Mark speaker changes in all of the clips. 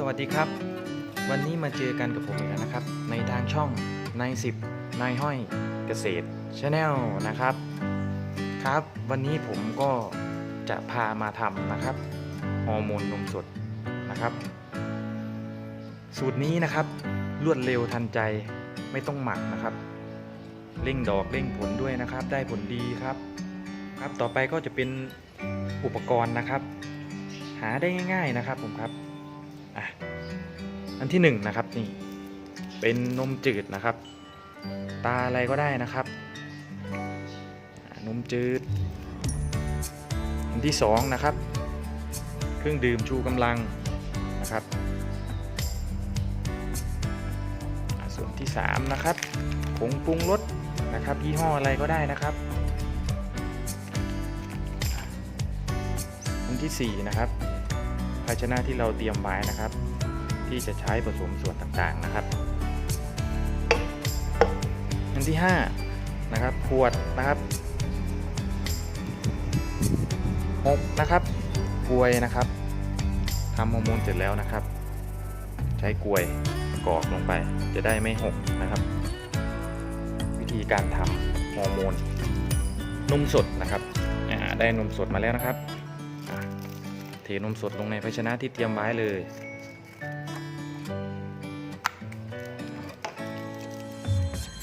Speaker 1: สวัสดีครับ วันนี้มาเจอกันกับผมอีกแล้วนะครับ ในทางช่องนายสิบนายห้อยเกษตรชาแนลนะครับครับ วันนี้ผมก็จะพามาทำนะครับฮอร์โมนนมสดนะครับ สูตรนี้นะครับ รวดเร็วทันใจไม่ต้องหมักนะครับ เร่งดอกเร่งผลด้วยนะครับ ได้ผลดีครับ ครับต่อไปก็จะเป็นอุปกรณ์นะครับ หาได้ง่าย ๆนะครับผมครับ อะอันที่หนึ่งนะครับนี่เป็นนมจืดนะครับ ตาอะไรก็ได้นะครับนมจืด อันที่สองนะครับ เครื่องดื่มชูกำลังนะครับ ส่วนที่สามนะครับผงปรุงรสนะครับ ยี่ห้ออะไรก็ได้นะครับ อันที่ 4 นะครับ ภาชนะที่เราเตรียมไว้นะครับ ที่จะใช้ผสมส่วนต่างๆนะครับ อันที่5นะครับขวดนะครับ6นะครับกลวยนะครับทำฮอร์โมนเสร็จแล้วนะครับ ใช้กลวยกรอกลงไปจะได้ไม่หกนะครับ วิธีการทำฮอร์โมนนมสดนะครับได้นมสดมาแล้วนะครับ ทนมสดลงในภาชนะที่เตรียมไว้เลย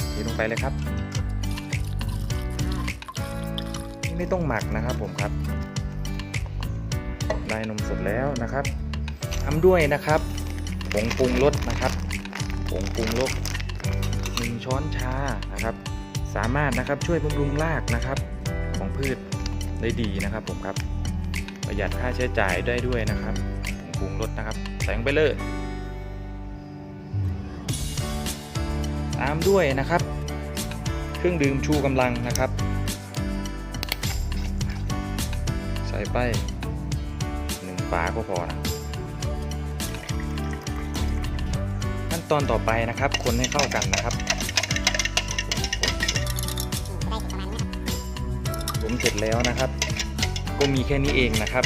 Speaker 1: เทลงไปเลยครับนี่ไม่ต้องหมักนะครับผมครับ ได้นมสดแล้วนะครับทำด้วยนะครับผงปรุงรสนะครับผงปรุงรสหนึ่งช้อนชานะครับ สามารถนะครับช่วยบำรุงรากนะครับ ของพืชได้ดีนะครับผมครับ ประหยัดค่าใช้จ่ายได้ด้วยนะครับผงปรุงรสนะครับ ใส่ลงไปเลย ตามด้วยนะครับ เครื่องดื่มชูกำลังนะครับ ใส่ไปหนึ่งฝาก็พอนะขั้นตอนต่อไปนะครับ คนให้เข้ากันนะครับผมเสร็จแล้วนะครับ ก็มีแค่นี้เองนะครับ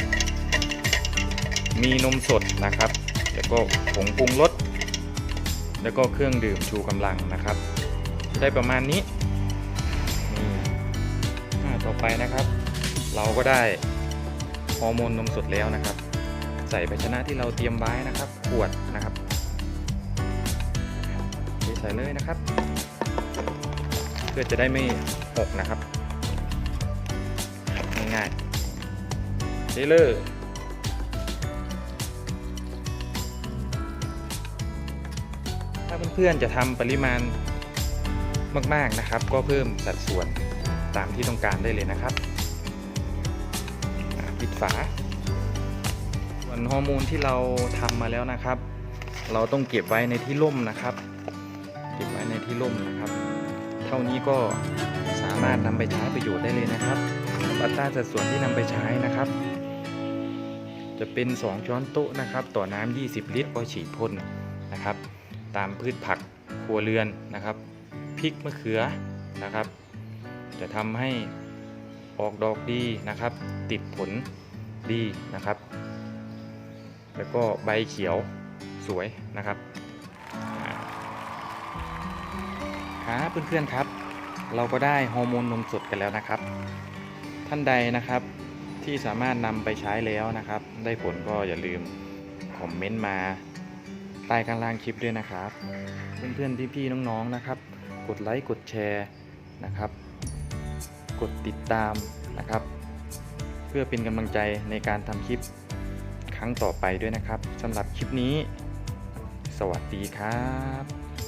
Speaker 1: มีนมสดนะครับ แล้วก็ผงปรุงรสแล้วก็เครื่องดื่มชูกำลังนะครับ ได้ประมาณนี้นี่ต่อไปนะครับ เราก็ได้ฮอร์โมนนมสดแล้วนะครับ ใส่ภาชนะที่เราเตรียมไว้นะครับ ขวดนะครับใส่เลยนะครับ เพื่อจะได้ไม่หกนะครับ ง่ายๆ เทเลยถ้าเพื่อนๆจะทำปริมาณมากๆนะครับ ก็เพิ่มสัดส่วนตามที่ต้องการได้เลยนะครับปิดฝา ส่วนฮอร์โมนที่เราทำมาแล้วนะครับ เราต้องเก็บไว้ในที่ร่มนะครับ เก็บไว้ในที่ร่มนะครับ เท่านี้ก็สามารถนำไปใช้ประโยชน์ได้เลยนะครับอัตราสัดส่วนที่นำไปใช้นะครับ จะเป็น 2 ช้อนโต๊ะนะครับ ต่อน้ำ20 ลิตรก็ฉีดพ่นนะครับ ตามพืชผักครัวเรือนนะครับพริกมะเขือนะครับ จะทำให้ออกดอกดีนะครับ ติดผลดีนะครับ แล้วก็ใบเขียวสวยนะครับอ่าครับเพื่อนๆครับ เราก็ได้ฮอร์โมนนมสดกันแล้วนะครับ ท่านใดนะครับ ที่สามารถนำไปใช้แล้วนะครับ ได้ผลก็อย่าลืมคอมเมนต์มาใต้ข้างล่างคลิปด้วยนะครับ เพื่อนๆพี่ๆน้องๆนะครับ กดไลค์กดแชร์นะครับ กดติดตามนะครับ เพื่อเป็นกำลังใจในการทำคลิปครั้งต่อไปด้วยนะครับสำหรับคลิปนี้ สวัสดีครับ